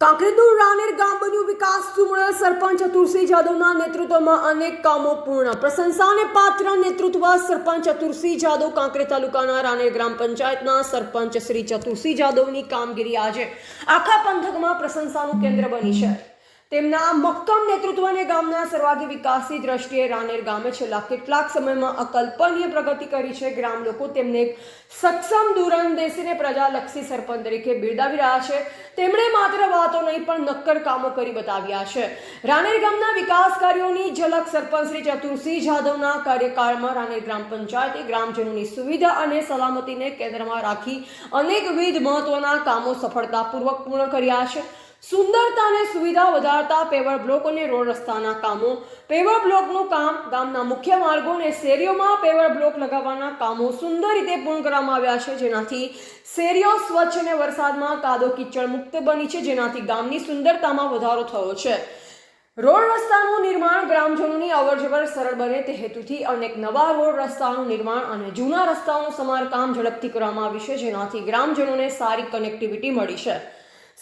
કાંકરેદુ રાનેર ગામ બન્યું વિકાસ ચુમળ સરપંચ ચતુરસિંહ જાદવના નેતૃત્વમાં અનેક કામો પૂર્ણ. પ્રશંસાને પાત્ર નેતૃત્વ સરપંચ ચતુરસિંહ જાદવ કાંકરે તાલુકાના રાનેર ગ્રામ પંચાયતના સરપંચ શ્રી ચતુરસિંહ જાદવની કામગીરી આજે આખા પંથકમાં પ્રશંસાનું કેન્દ્ર બની છે. તેમના મક્કમ નેતૃત્વને ગામના સર્વાગી વિકાસની દ્રષ્ટિએ રાનેર ગામે છેલ્લા કેટલાક સમયમાં અકલ્પનીય પ્રગતિ કરી છે. ગ્રામ લોકો તેમને એક સક્ષમ દૂરંદેશીને પ્રજાલક્ષી સરપંચ તરીકે બિરદાવી રહ્યા છે. તેમણે માત્ર વાતો નહીં, પણ નક્કર કામો કરી બતાવ્યા છે. રાનેર ગામના વિકાસ કાર્યોની ઝલક સરપંચ શ્રી ચતુરસિંહ જાધવના કાર્યકાળમાં રાનેર ગ્રામ પંચાયતે ગ્રામજનોની સુવિધા અને સલામતીને કેન્દ્રમાં રાખી અનેકવિધ મહત્વના કામો સફળતાપૂર્વક પૂર્ણ કર્યા છે. સુંદરતા અને સુવિધા વધારતા પેવર બ્લોક અને રોડ રસ્તાના કામો. પેવર બ્લોકનું કામ ગામના મુખ્ય માર્ગો અને શેરીઓમાં પેવર બ્લોક લગાવવાના કામો સુંદર રીતે પૂર્ણ કરવામાં આવ્યા છે. જેનાથી શેરીઓ સ્વચ્છ અને વરસાદમાં કાદો કિચડ મુક્ત બની છે. જેનાથી ગામની સુંદરતામાં વધારો થયો છે. રોડ રસ્તાનું નિર્માણ ગ્રામજનોની અવરજવર સરળ બને તે હેતુથી અનેક નવા રોડ રસ્તાનું નિર્માણ અને જૂના રસ્તાઓનું સમારકામ ઝડપથી કરવામાં આવ્યું છે. જેનાથી ગ્રામજનોને સારી કનેક્ટિવિટી મળી છે.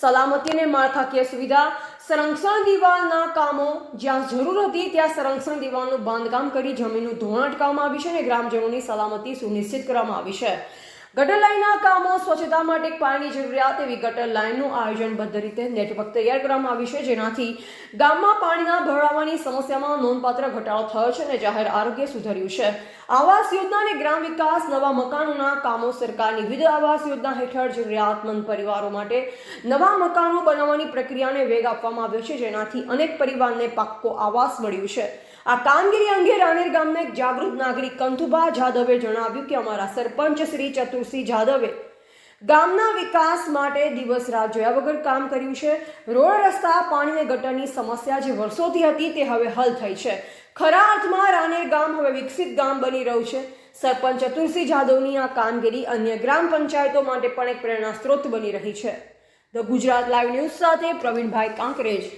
સલામતી અને માળખાકીય સુવિધા. સંરક્ષણ દિવાલના કામો, જ્યાં જરૂર હતી ત્યાં સંરક્ષણ દિવાલનું બાંધકામ કરી જમીનનું ધોવાણ અટકાવવામાં આવ્યું છે અને ગ્રામજનોની સલામતી સુનિશ્ચિત કરવામાં આવી છે. ગટર લાઇનના કામો, સ્વચ્છતા માટે પાણીની જરૂરિયાત એવી ગટર લાઇનનું આયોજનબદ્ધ રીતે નેટવર્ક તૈયાર કરવામાં આવ્યું છે. જેનાથી ગામમાં પાણીના ભરાવાની સમસ્યામાં નોંધપાત્ર ઘટાડો થયો છે અને જાહેર આરોગ્ય સુધર્યું છે. આવાસ યોજના અને ગ્રામ વિકાસ નવા મકાનોના કામો સરકારની વિવિધ આવાસ યોજના હેઠળ જરૂરિયાતમંદ પરિવારો માટે નવા મકાનો બનાવવાની પ્રક્રિયાને વેગ આપવામાં આવ્યો છે. જેનાથી અનેક પરિવારને પાક્કો આવાસ મળ્યું છે. આ કામગીરી અંગે રાણેર ગામના એક જાગૃત નાગરિક કંથુભા જાદવે જણાવ્યું કે અમારા સરપંચ શ્રી ચતુરસિંહ જાદવે ગામના વિકાસ માટે દિવસ રાત જોયા વગર કામ કર્યું છે. રોડ રસ્તા પાણી અને ગટરની સમસ્યા જે વર્ષોથી હતી તે હવે હલ થઈ છે. ખરા અર્થમાં રાનેર ગામ હવે વિકસિત ગામ બની રહ્યું છે. સરપંચ ચતુરસિંહ જાદવની આ કામગીરી અન્ય ગ્રામ પંચાયતો માટે પણ એક પ્રેરણા સ્ત્રોત બની રહી છે. ધ ગુજરાત લાઈવ ન્યૂઝ સાથે પ્રવીણભાઈ કાંકરેજ.